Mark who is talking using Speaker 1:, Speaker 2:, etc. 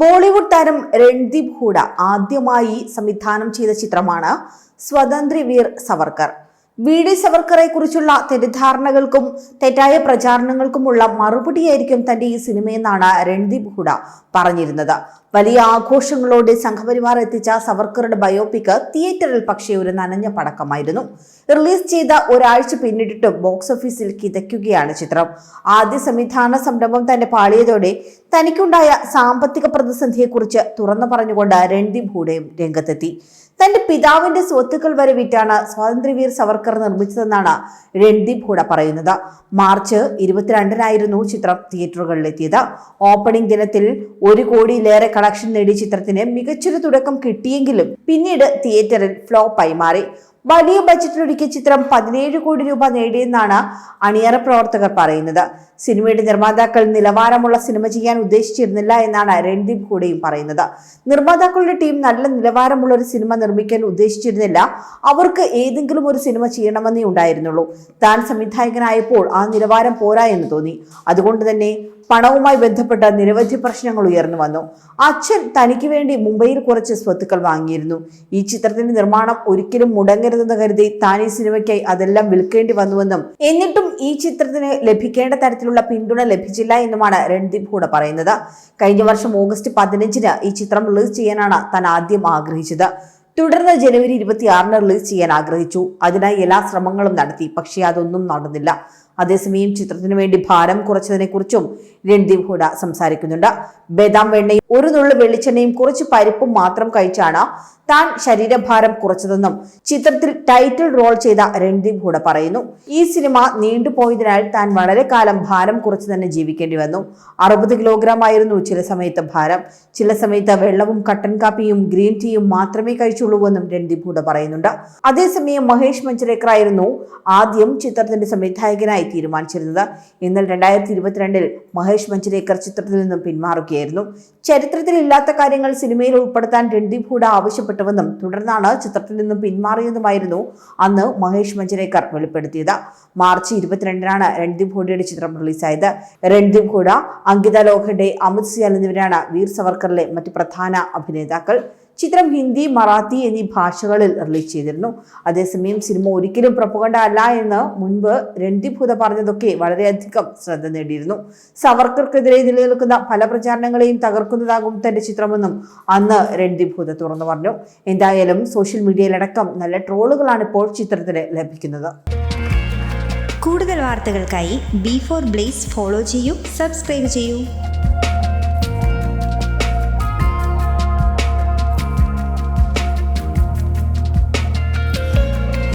Speaker 1: ബോളിവുഡ് താരം രൺദീപ് ഹൂഡ ആദ്യമായി സംവിധാനം ചെയ്ത ചിത്രമാണ് സ്വതന്ത്രി വീർ സവർക്കർ. വി ഡി സവർക്കറെ കുറിച്ചുള്ള തെറ്റിദ്ധാരണകൾക്കും തെറ്റായ പ്രചാരണങ്ങൾക്കുമുള്ള മറുപടിയായിരിക്കും തന്റെ ഈ സിനിമയെന്നാണ് രൺദീപ് ഹുഡ പറഞ്ഞിരുന്നത്. വലിയ ആഘോഷങ്ങളോടെ സംഘപരിവാർ എത്തിച്ച സവർക്കറുടെ ബയോപിക് തിയേറ്ററിൽ പക്ഷേ ഒരു നനഞ്ഞ പടക്കമായിരുന്നു. റിലീസ് ചെയ്ത ഒരാഴ്ച പിന്നിട്ടിട്ടും ബോക്സ് ഓഫീസിൽ കിതയ്ക്കുകയാണ് ചിത്രം. ആദ്യ സംവിധാന സംരംഭം തന്നെ പാളിയതോടെ തനിക്കുണ്ടായ സാമ്പത്തിക പ്രതിസന്ധിയെക്കുറിച്ച് തുറന്നു പറഞ്ഞുകൊണ്ട് രൺദീപ് ഹൂഡയും രംഗത്തെത്തി. തന്റെ പിതാവിന്റെ സ്വത്തുക്കൾ വരെ വിറ്റാണ് സ്വാതന്ത്ര്യവീർ സവർക്കർ നിർമ്മിച്ചതെന്നാണ് രൺദീപ് ഹൂഡ പറയുന്നത്. മാർച്ച് ഇരുപത്തിരണ്ടിനായിരുന്നു ചിത്രം തിയേറ്ററുകളിലെത്തിയത്. ഓപ്പണിംഗ് ദിനത്തിൽ ഒരു കോടിയിലേറെ കളക്ഷൻ നേടിയ ചിത്രത്തിന് മികച്ചൊരു തുടക്കം കിട്ടിയെങ്കിലും പിന്നീട് തിയേറ്ററിൽ ഫ്ലോപ്പായി മാറി. വലിയ ബജറ്റിലൊരുക്കിയ ചിത്രം പതിനേഴ് കോടി രൂപ നേടിയെന്നാണ് അണിയറ പ്രവർത്തകർ പറയുന്നത്. സിനിമയുടെ നിർമ്മാതാക്കൾ നിലവാരമുള്ള സിനിമ ചെയ്യാൻ ഉദ്ദേശിച്ചിരുന്നില്ല എന്നാണ് രൺദീപ് കൂടെയും പറയുന്നത്. നിർമ്മാതാക്കളുടെ ടീം നല്ല നിലവാരമുള്ള ഒരു സിനിമ നിർമ്മിക്കാൻ ഉദ്ദേശിച്ചിരുന്നില്ല. അവർക്ക് ഏതെങ്കിലും ഒരു സിനിമ ചെയ്യണമെന്നേ ഉണ്ടായിരുന്നുള്ളൂ. താൻ സംവിധായകനായപ്പോൾ ആ നിലവാരം പോരാ എന്ന് തോന്നി. അതുകൊണ്ട് തന്നെ പണവുമായി ബന്ധപ്പെട്ട നിരവധി പ്രശ്നങ്ങൾ ഉയർന്നു വന്നു. അച്ഛൻ തനിക്ക് വേണ്ടി മുംബൈയിൽ കുറച്ച് സ്വത്തുക്കൾ വാങ്ങിയിരുന്നു. ഈ ചിത്രത്തിന്റെ നിർമ്മാണം ഒരിക്കലും മുടങ്ങരുതെന്ന് കരുതി താൻ ഈ സിനിമയ്ക്കായി അതെല്ലാം വിൽക്കേണ്ടി വന്നുവെന്നും എന്നിട്ടും ഈ ചിത്രത്തിന് ലഭിക്കേണ്ട തരത്തിലുള്ള പിന്തുണ ലഭിച്ചില്ല എന്നുമാണ് രൺദീപ് ഹൂഡ പറയുന്നത്. കഴിഞ്ഞ വർഷം ഓഗസ്റ്റ് പതിനഞ്ചിന് ഈ ചിത്രം റിലീസ് ചെയ്യാനാണ് താൻ ആദ്യം ആഗ്രഹിച്ചത്. തുടർന്ന് ജനുവരി ഇരുപത്തിയാറിന് റിലീസ് ചെയ്യാൻ ആഗ്രഹിച്ചു. അതിനായി എല്ലാ ശ്രമങ്ങളും നടത്തി പക്ഷേ അതൊന്നും നടന്നില്ല. അതേസമയം ചിത്രത്തിനു വേണ്ടി ഭാരം കുറച്ചതിനെക്കുറിച്ചും രൺദീപ് ഹൂഡ സംസാരിക്കുന്നുണ്ട്. ബദാം വെണ്ണയും ഒരു നുള്ളു വെളിച്ചെണ്ണയും കുറച്ച് പരിപ്പും മാത്രം കഴിച്ചാണ് താൻ ശരീരഭാരം കുറച്ചതെന്നും ചിത്രത്തിൽ ടൈറ്റിൽ റോൾ ചെയ്ത രൺദീപ് ഹൂഡ പറയുന്നു. ഈ സിനിമ നീണ്ടുപോയതിനാൽ താൻ വളരെ കാലം ഭാരം കുറച്ച് തന്നെ ജീവിക്കേണ്ടി വന്നു. അറുപത് കിലോഗ്രാം ആയിരുന്നു ചില സമയത്ത് ഭാരം. ചില സമയത്ത് വെള്ളവും കട്ടൻ കാപ്പിയും ഗ്രീൻ ടീയും മാത്രമേ കഴിച്ചുള്ളൂ എന്നും രൺദീപ് ഹൂഡ പറയുന്നുണ്ട്. അതേസമയം മഹേഷ് മഞ്ചരേക്കർ ആയിരുന്നു ആദ്യം ചിത്രത്തിന്റെ സംവിധായകനായി തീരുമാനിച്ചിരുന്നത്. എന്നാൽ രണ്ടായിരത്തി ഇരുപത്തിരണ്ടിൽ മഹേഷ് മഞ്ചരേക്കർ ചിത്രത്തിൽ നിന്നും പിന്മാറുകയായിരുന്നു. ചരിത്രത്തിൽ ഇല്ലാത്ത കാര്യങ്ങൾ സിനിമയിൽ ഉൾപ്പെടുത്താൻ രൺദീപ് ഹൂഡ ആവശ്യപ്പെട്ടുവെന്നും തുടർന്നാണ് ചിത്രത്തിൽ നിന്നും പിന്മാറിയതുമായിരുന്നു അന്ന് മഹേഷ് മഞ്ചരേക്കർ വെളിപ്പെടുത്തിയത്. മാർച്ച് ഇരുപത്തിരണ്ടിനാണ് രൺദീപ് ഹൂഡയുടെ ചിത്രം റിലീസായത്. രൺദീപ് ഹൂഡ അങ്കിത ലോഖണ്ഡെ അമിത് സിയാൽ എന്നിവരാണ് വീർ സവർക്കറിലെ മറ്റ് പ്രധാന അഭിനേതാക്കൾ. ചിത്രം ഹിന്ദി മറാത്തി എന്നീ ഭാഷകളിൽ റിലീസ് ചെയ്തിരുന്നു. അതേസമയം സിനിമ ഒരിക്കലും പ്രപ്പുകണ്ട അല്ല എന്ന് മുൻപ് ഹുദ പറഞ്ഞതൊക്കെ വളരെയധികം ശ്രദ്ധ നേടിയിരുന്നു. സവർക്കർക്കെതിരെ നിലനിൽക്കുന്ന പല പ്രചാരണങ്ങളെയും തകർക്കുന്നതാകും തന്റെ ചിത്രമെന്നും അന്ന് ഹുദ തുറന്നു പറഞ്ഞു. എന്തായാലും സോഷ്യൽ മീഡിയയിലടക്കം നല്ല ട്രോളുകളാണ് ഇപ്പോൾ ചിത്രത്തിന് ലഭിക്കുന്നത്.
Speaker 2: കൂടുതൽ വാർത്തകൾക്കായി ബി ഫോർ ബ്ലേസ് ഫോളോ ചെയ്യൂ സബ്സ്ക്രൈബ് ചെയ്യൂ.